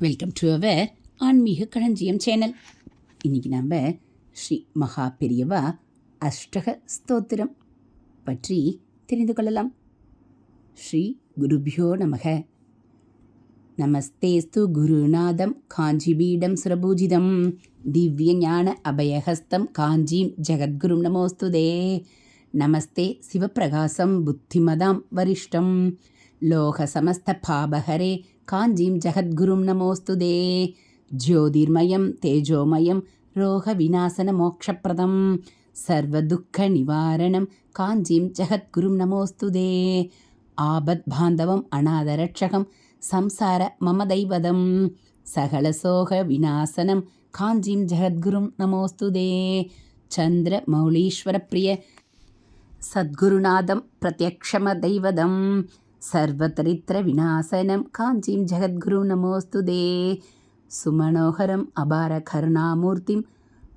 Welcome to our ஆன்மீக களஞ்சியம் channel. இன்றைக்கி நம்ம ஸ்ரீ மகா பெரியவா அஷ்டக ஸ்தோத்திரம் பற்றி தெரிந்து கொள்ளலாம். ஸ்ரீ குருபியோ நமக. நமஸ்தேஸ்து குருநாதம் காஞ்சிபீடம் சுரபூஜிதம். திவ்ய ஞான அபயஹஸ்தம் காஞ்சீம் ஜெகத்குரும் நமோஸ்துதே. நமஸ்தே சிவப்பிரகாசம் புத்திமதாம் வரிஷ்டம். லோக சமஸ்த பாபகரே காஞ்சீம் ஜெகத்குரும் நமோஸ்துதே ஜோதிர்மயம் தேஜோமயம் ரோக விநாசன மோக்ஷப்பிரதம் சர்வதுக்க நிவாரணம் காஞ்சீம் ஜெகத்குரும் நமோஸ்துதே ஆபத் பாந்தவம் அநாதரட்சகம் சம்சார மமதைவதம் சகலசோக விநாசனம் காஞ்சிம் ஜெகத்குரும் நமோஸ்துதே சந்திர மௌலீஸ்வர பிரிய சத்குருநாதம் பிரத்யக்ஷம தெய்வதம் சர்வதரித்திர விநாசனம் காஞ்சிம் ஜெகத்குரு நமோஸ்துதே சுமனோகரம் அபார கருணாமூர்த்திம்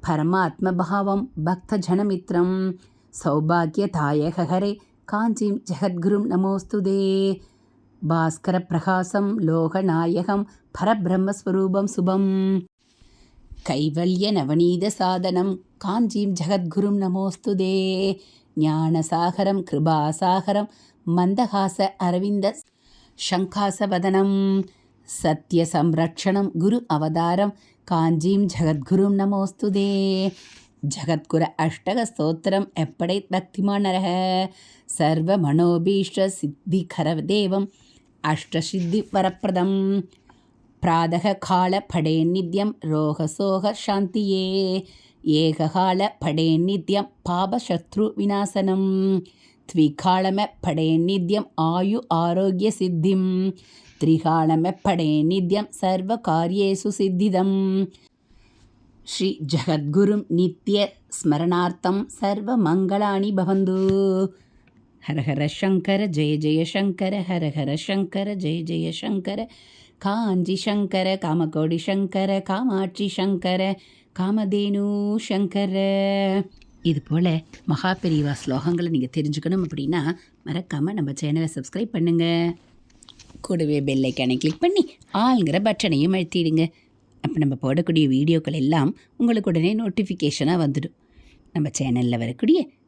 பரமாத்மபாவம் பக்தஜனமித்ரம். சௌபாகியதாயகரே காஞ்சிம் ஜெகத்குரும் நமோஸ்துதே பாஸ்கர பிரகாசம் லோகநாயகம் பரபிரம்மஸ்வரூபம் சுபம். கைவல்ய நவநீத சாதனம். காஞ்சிம் ஜெகத்குரும் நமோஸ்துதே ஞானசாகரம் கிருபாசாகரம் மந்தகாச அரவிந்த சங்காசவதனம். சத்ய சம்ரக்ஷணம் குரு அவதாரம். காஞ்சிம் ஜெகத்குரும் நமோஸ்துதே ஜகத்குர அஷ்டக ஸ்தோத்திரம் எப்படை பக்திமானரக? சர்வ மனோபீஷ்ட சித்தி தேவம் அஷ்டசித்தி வரப்பிரதம். பிராதக கால படே நித்யம் ரோகசோக சாந்தியே ஏககால படே நித்யம் பாபசத்ரு விநாசனம் த்விகாலம படே நித்யம் ஆயு ஆரோக்கிய சித்திம் திரிகாலம படே நித்யம் சர்வ காரியேசு சித்திதம் ஸ்ரீ ஜகத்குரும் நித்ய ஸ்மரணார்த்தம் சர்வ மங்களாணி பவந்து ஹரஹர சங்கர ஜெய ஜெயசங்கர ஹரஹர சங்கர ஜெய ஜெயசங்கர காஞ்சி சங்கர காமகோடி சங்கர காமாட்சி சங்கர காமதேனு சங்கர. இது போல் மகாபெரிவா ஸ்லோகங்களை நீங்கள் தெரிஞ்சுக்கணும் அப்படின்னா மறக்காமல் நம்ம சேனலை சப்ஸ்கிரைப் பண்ணுங்கள் கூடவே பெல்லைக்கானை கிளிக் பண்ணி ஆளுங்கிற பட்டனையும் அழுத்திடுங்க. அப்போ நம்ம போடக்கூடிய வீடியோக்கள் எல்லாம் உங்களுக்கு உடனே நோட்டிஃபிகேஷனாக வந்துடும். நம்ம சேனலில் வரக்கூடிய